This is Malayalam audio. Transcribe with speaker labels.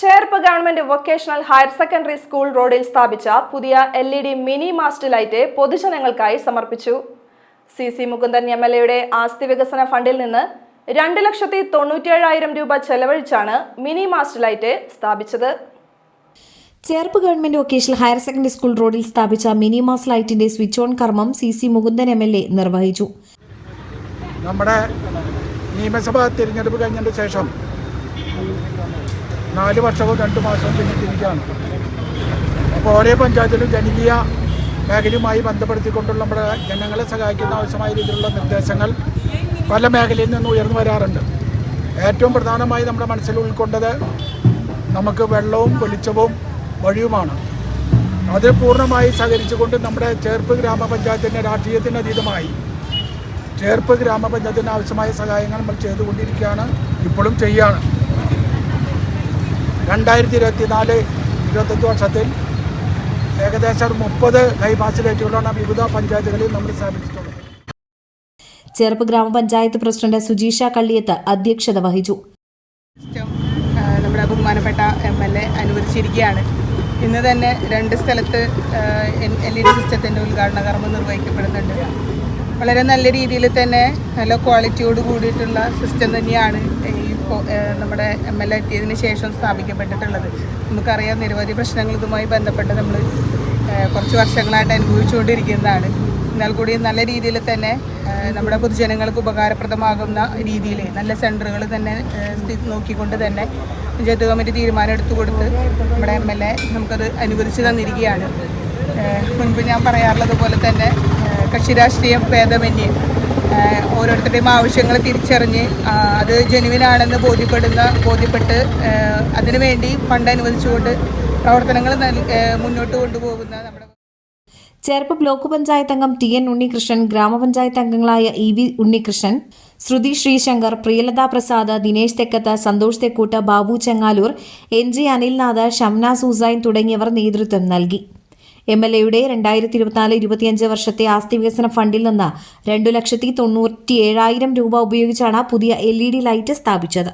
Speaker 1: Cherpu government vocational higher secondary school റോഡിൽ സ്ഥാപിച്ച പുതിയ L E D mini mast light പൊതുജനങ്ങൾക്കായി സമർപ്പിച്ചു. C C Mukundan M L എയുടെ ആസ്തി വികസന ഫണ്ടിൽ നിന്ന് രണ്ട് ലക്ഷത്തി തൊണ്ണൂറ്റിയേഴായിരം രൂപ ചെലവഴിച്ചാണ് മിനി മാസ്റ്റ് ലൈറ്റ് സ്ഥാപിച്ചത്.
Speaker 2: Cherpu government vocational higher secondary school റോഡിൽ സ്ഥാപിച്ച മിനി മാസ് ലൈറ്റിന്റെ സ്വിച്ച് ഓൺ കർമ്മം C C Mukundan M L A നിർവഹിച്ചു.
Speaker 3: നമ്മുടെ നിയമസഭാ തിരഞ്ഞെടുപ്പ് കഴിഞ്ഞതിന് ശേഷം നാല് വർഷവും രണ്ട് മാസവും പിന്നിട്ടിരിക്കുകയാണ് അപ്പോൾ ഓരോ പഞ്ചായത്തിലും ജനകീയ മേഖലയുമായി ബന്ധപ്പെടുത്തിക്കൊണ്ടുള്ള നമ്മുടെ ജനങ്ങളെ സഹായിക്കുന്ന ആവശ്യമായ രീതിയിലുള്ള നിർദ്ദേശങ്ങൾ പല മേഖലയിൽ നിന്ന് ഉയർന്നു വരാറുണ്ട്. ഏറ്റവും പ്രധാനമായി നമ്മുടെ മനസ്സിൽ ഉൾക്കൊണ്ടത് നമുക്ക് വെള്ളവും വെളിച്ചവും വഴിയുമാണ്. അത് പൂർണമായി സഹകരിച്ചുകൊണ്ട് നമ്മുടെ ചേർപ്പ് ഗ്രാമപഞ്ചായത്തിന്റെ രാഷ്ട്രീയത്തിന് അതീതമായി ചേർപ്പ് ഗ്രാമപഞ്ചായത്തിന് ആവശ്യമായ സഹായങ്ങൾ നമ്മൾ ചെയ്തുകൊണ്ടിരിക്കുകയാണ് ഇപ്പോഴും ചെയ്യുകയാണ്. രണ്ടായിരത്തി ഇരുപത്തി നാല് ഇരുപത്തഞ്ച് വർഷത്തിൽ ഏകദേശം മുപ്പത് ലൈറ്റുകളാണ് വിവിധ പഞ്ചായത്തുകളിൽ നമ്മൾ സ്ഥാപിച്ചിട്ടുള്ളത്.
Speaker 2: ചെറുപ്പ് ഗ്രാമപഞ്ചായത്ത് പ്രസിഡന്റ് സുജീഷ കള്ളിയത്ത് അധ്യക്ഷത വഹിച്ചു.
Speaker 4: നമ്മുടെ ബഹുമാനപ്പെട്ട എം എൽ എ അനുവദിച്ചിരിക്കുകയാണ്. ഇന്ന് തന്നെ രണ്ട് സ്ഥലത്ത് എൽ ഇ ഡി സിസ്റ്റത്തിന്റെ ഉദ്ഘാടന കർമ്മം നിർവഹിക്കപ്പെടുന്നുണ്ട്. വളരെ നല്ല രീതിയിൽ തന്നെ നല്ല ക്വാളിറ്റിയോട് കൂടിയിട്ടുള്ള സിസ്റ്റം തന്നെയാണ് ഈ നമ്മുടെ എം എൽ എ എത്തിയതിന് ശേഷം സ്ഥാപിക്കപ്പെട്ടിട്ടുള്ളത്. നമുക്കറിയാം നിരവധി പ്രശ്നങ്ങൾ ഇതുമായി ബന്ധപ്പെട്ട് നമ്മൾ കുറച്ച് വർഷങ്ങളായിട്ട് അനുഭവിച്ചുകൊണ്ടിരിക്കുന്നതാണ്. എന്നാൽ കൂടി നല്ല രീതിയിൽ തന്നെ നമ്മുടെ പൊതുജനങ്ങൾക്ക് ഉപകാരപ്രദമാകുന്ന രീതിയിൽ നല്ല സെന്ററുകൾ തന്നെ നോക്കിക്കൊണ്ട് തന്നെ പഞ്ചായത്ത് കമ്മിറ്റി തീരുമാനം എടുത്തു കൊടുത്ത് നമ്മുടെ എം എൽ എ നമുക്കത് അനുവദിച്ച് തന്നിരിക്കുകയാണ്. മുൻപ് ഞാൻ പറയാറുള്ളത് പോലെ തന്നെ കക്ഷി രാഷ്ട്രീയം ഭേദമന്യേ. ഓരോരുത്തരുടെയും ആവശ്യങ്ങൾ തിരിച്ചറിഞ്ഞ് അത് ജനുവിനാണെന്ന് ബോധ്യപ്പെടുന്ന ബോധ്യപ്പെട്ട് അതിനുവേണ്ടി ഫണ്ട് അനുവദിച്ചുകൊണ്ട് പ്രവർത്തനങ്ങൾ മുന്നോട്ട് കൊണ്ടുപോകുന്ന നമ്മുടെ
Speaker 2: ചേർപ്പ് ബ്ലോക്ക് പഞ്ചായത്ത് അംഗം ടി എൻ ഉണ്ണികൃഷ്ണൻ ഗ്രാമപഞ്ചായത്ത് അംഗങ്ങളായ E V Unnikrishnan Shruti Sreeshankar Priyalatha Prasad Dinesh Thekkath Santhosh Thekkoot Babu Chengaloor N G Anilnath Shamna Suzane തുടങ്ങിയവർ നേതൃത്വം നൽകി. എം എൽ എയുടെ രണ്ടായിരത്തി ഇരുപത്തിനാല് ഇരുപത്തിയഞ്ച് വർഷത്തെ ആസ്തി വികസന ഫണ്ടിൽ നിന്ന് രണ്ടു ലക്ഷത്തി തൊണ്ണൂറ്റി ഏഴായിരം രൂപ ഉപയോഗിച്ചാണ് പുതിയ എൽ ഇ ഡി ലൈറ്റ് സ്ഥാപിച്ചത്.